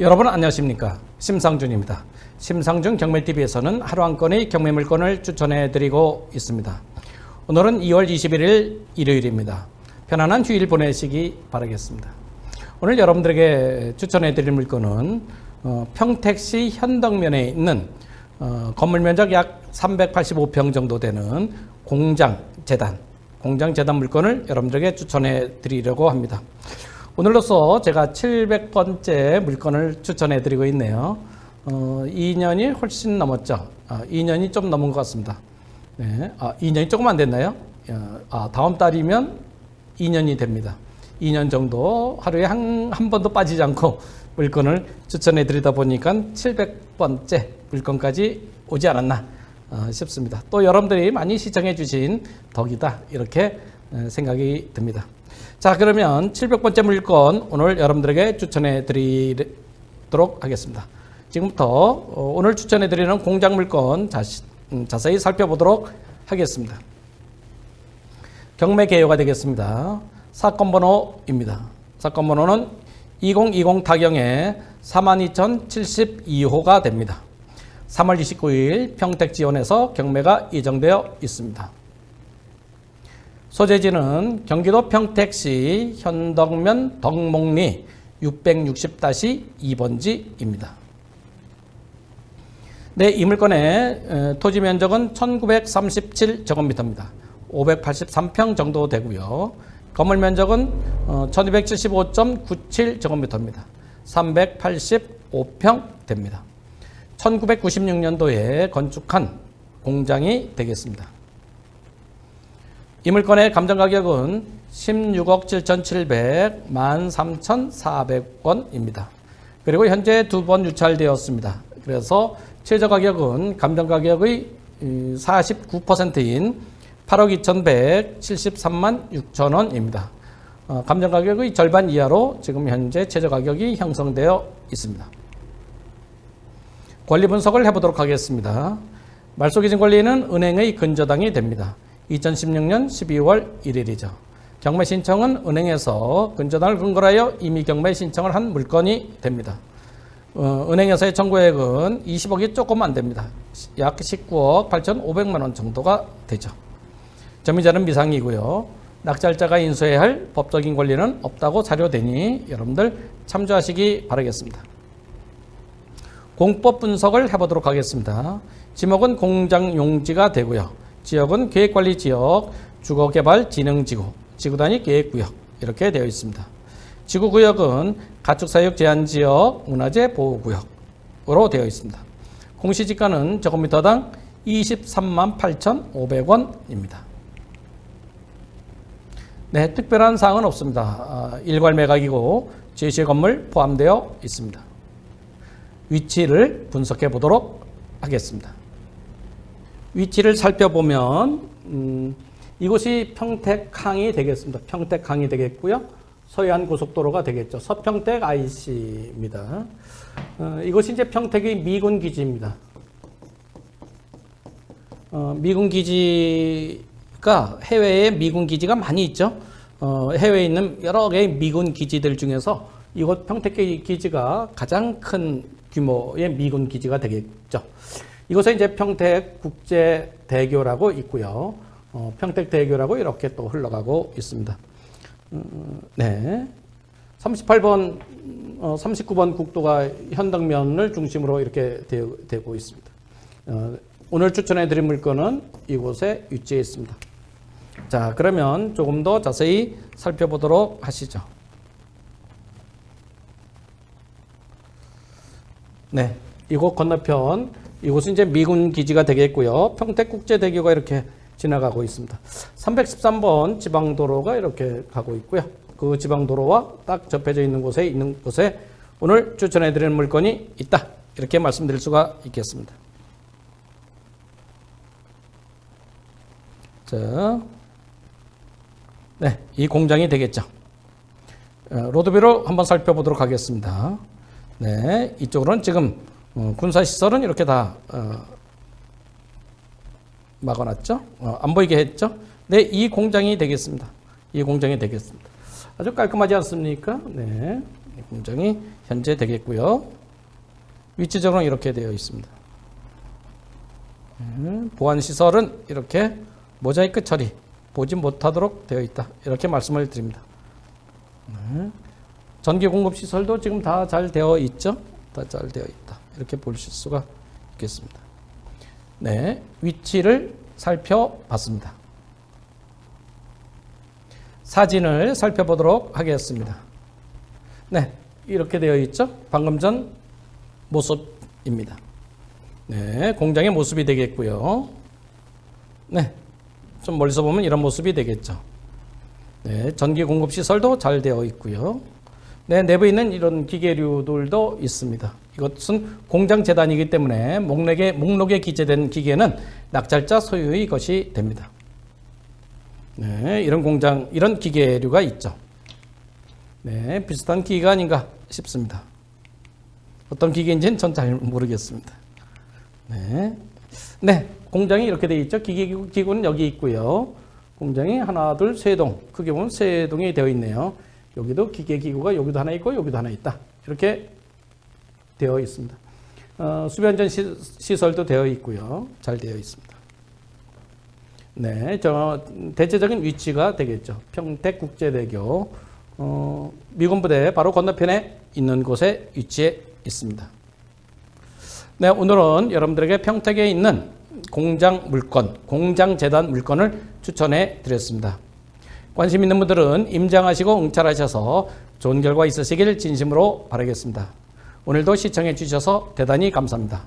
여러분 안녕하십니까 심상준입니다. 심상준 경매TV에서는 하루 한 건의 경매 물건을 추천해 드리고 있습니다. 오늘은 2월 21일 일요일입니다. 편안한 휴일 보내시기 바라겠습니다. 오늘 여러분들에게 추천해 드릴 물건은 어, 평택시 현덕면에 있는 어, 건물 면적 약 385평 정도 되는 공장 재단 공장 재단 물건을 여러분들에게 추천해 드리려고 합니다. 오늘로서 제가 700번째 물건을 추천해 드리고 있네요. 어, 2년이 훨씬 넘었죠. 아, 2년이 좀 넘은 것 같습니다. 네. 아, 2년이 조금 안 됐나요? 야, 아, 다음 달이면 2년이 됩니다. 2년 정도 하루에 한, 한 번도 빠지지 않고 물건을 추천해 드리다 보니까 700번째 물건까지 오지 않았나 어, 싶습니다. 또 여러분들이 많이 시청해 주신 덕이다 이렇게 어, 생각이 듭니다. 자 그러면 700번째 물건 오늘 여러분들에게 추천해 드리도록 하겠습니다. 지금부터 어, 오늘 추천해 드리는 공작 물건 자시, 음, 자세히 살펴보도록 하겠습니다. 경매 개요가 되겠습니다. 사건 번호입니다. 사건 번호는 2020 타경에 42,072호가 됩니다. 3월 29일 평택 지원에서 경매가 예정되어 있습니다. 소재지는 경기도 평택시 현덕면 덕목리 660-2번지입니다. 네, 이 물건의 토지 면적은 1937제곱미터입니다. 583평 정도 되고요. 건물 면적은 1275.97제곱미터입니다. 385평 됩니다. 1996년도에 건축한 공장이 되겠습니다. 이 물건의 감정 가격은 16억 7,700, 13,400원입니다. 그리고 현재 두 번 유찰되었습니다. 그래서 최저 가격은 감정 가격의 49%인 8억 2,173만 6천 원입니다. 어, 감정 가격의 절반 이하로 지금 현재 최저 가격이 형성되어 있습니다. 권리 분석을 해보도록 하겠습니다. 말소기준 권리는 은행의 근저당이 됩니다. 2016년 12월 1일이죠. 경매 신청은 은행에서 근저당을 근거로 하여 이미 경매 신청을 한 물건이 됩니다. 어, 은행에서의 청구액은 20억이 조금 안 됩니다. 약 19억 8,500만 원 정도가 되죠. 점유자는 미상이고요. 낙찰자가 인수해야 할 법적인 권리는 없다고 자료되니 여러분들 참조하시기 바라겠습니다. 공법 분석을 해보도록 하겠습니다. 지목은 공장 용지가 되고요. 지역은 계획관리지역, 주거개발진흥지구, 지구단위 계획구역 이렇게 되어 있습니다. 지구구역은 가축사육 제한지역, 문화재 보호구역으로 되어 있습니다. 공시지가는 제곱미터당 23만 8,500원입니다. 네, 특별한 사항은 없습니다. 아, 일괄 매각이고 제시의 건물 포함되어 있습니다. 위치를 분석해 보도록 하겠습니다. 위치를 살펴보면 음, 이곳이 평택항이 되겠습니다. 평택항이 되겠고요. 서해안 고속도로가 되겠죠. 서평택 IC입니다. 어, 이곳이 이제 평택의 미군 기지입니다. 어, 미군 기지가 해외에 미군 기지가 많이 있죠. 어, 해외에 있는 여러 개의 미군 기지들 중에서 이곳 평택 기지가 가장 큰 규모의 미군 기지가 되겠죠. 이곳에 이제 평택 국제 대교라고 있고요. 어, 평택 대교라고 이렇게 또 흘러가고 있습니다. 음, 네. 38번, 어, 39번 국도가 현덕면을 중심으로 이렇게 되어, 고 있습니다. 어, 오늘 추천해 드린 물건은 이곳에 위치해 있습니다. 자, 그러면 조금 더 자세히 살펴보도록 하시죠. 네. 이곳 건너편, 이곳은 이제 미군 기지가 되겠고요. 평택국제대교가 이렇게 지나가고 있습니다. 313번 지방도로가 이렇게 가고 있고요. 그 지방도로와 딱 접해져 있는 곳에 있는 곳에 오늘 추천해 드리는 물건이 있다. 이렇게 말씀드릴 수가 있겠습니다. 자, 네, 이 공장이 되겠죠. 어, 로드뷰로 한번 살펴보도록 하겠습니다. 네, 이쪽으로는 지금 어, 군사시설은 이렇게 다 어, 막아놨죠. 어, 안 보이게 했죠. 네, 이 공장이 되겠습니다. 이 공장이 되겠습니다. 아주 깔끔하지 않습니까? 네, 공장이 현재 되겠고요. 위치적으로 이렇게 되어 있습니다. 음, 보안 시설은 이렇게 모자이크 처리 보지 못하도록 되어 있다. 이렇게 말씀을 드립니다. 네. 전기 공급 시설도 지금 다 잘 되어 있죠? 다 잘 되어 있다. 이렇게 보실 수가 있겠습니다. 네, 위치를 살펴봤습니다. 사진을 살펴보도록 하겠습니다. 네, 이렇게 되어 있죠? 방금 전 모습입니다. 네, 공장의 모습이 되겠고요. 네, 좀 멀리서 보면 이런 모습이 되겠죠. 네, 전기 공급 시설도 잘 되어 있고요. 네, 내부에 있는 이런 기계류들도 있습니다. 이것은 공장 재단이기 때문에 목록에, 목록에 기재된 기계는 낙찰자 소유의 것이 됩니다. 네, 이런 공장, 이런 기계류가 있죠. 네, 비슷한 기계가 아닌가 싶습니다. 어떤 기계인지는 전 잘 모르겠습니다. 네. 네, 공장이 이렇게 되어 있죠. 기계 기구, 기구는 여기 있고요. 공장이 하나, 둘, 세 동. 크게 보면 세 동이 되어 있네요. 여기도 기계기구가 여기도 하나 있고 여기도 하나 있다. 이렇게 되어 있습니다. 어, 수변전 시, 시설도 되어 있고요. 잘 되어 있습니다. 네, 저 대체적인 위치가 되겠죠. 평택 국제대교 어, 미군 부대 바로 건너편에 있는 곳에 위치해 있습니다. 네, 오늘은 여러분들에게 평택에 있는 공장 물건, 공장 재단 물건을 추천해 드렸습니다. 관심 있는 분들은 임장하시고 응찰하셔서 좋은 결과 있으시길 진심으로 바라겠습니다. 오늘도 시청해 주셔서 대단히 감사합니다.